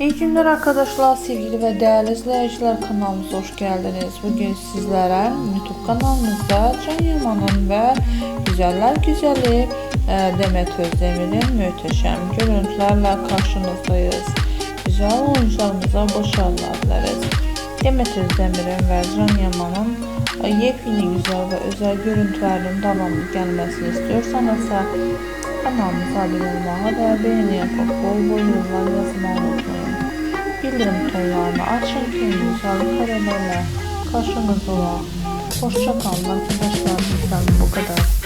İyi günler arkadaşlar, sevgili ve değerli izleyiciler kanalımıza hoş geldiniz. Bugün sizlere YouTube kanalımızda Can Yaman'ın ve Güzeller Güzeli e, Demet Özdemir'in muhteşem görüntülerle karşınızdayız. Güzel oyuncularımıza başarılar dileriz. Demet Özdemir'in ve Can Yaman'ın e, yepyeni güzel ve özel görüntülerinin devamlı gelmesini istiyorsanız kanalımıza abone olmayı ve beğeni yapıp bol bol yorumlar yazmayı unutmayın. Bildirim tonlarını açın ki güzel karelerle karşınızda olalım. Hoşçakalın arkadaşlar. Bizden bu kadar.